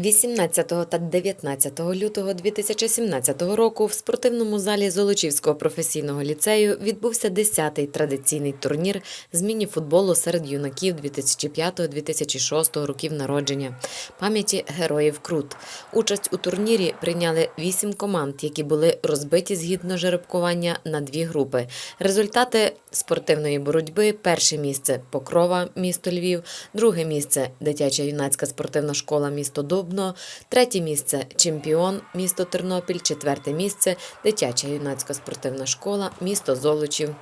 18 та 19 лютого 2017 року в спортивному залі Золочівського професійного ліцею відбувся 10-й традиційний турнір з міні-футболу серед юнаків 2005-2006 років народження пам'яті героїв Крут. Участь у турнірі прийняли 8 команд, які були розбиті згідно жеребкування на дві групи. Результати спортивної боротьби: перше місце Покрова, місто Львів, друге місце дитяча юнацька спортивна школа місто Дубно, третє місце чемпіон місто Тернопіль, четверте місце дитяча юнацька спортивна школа місто Золочів.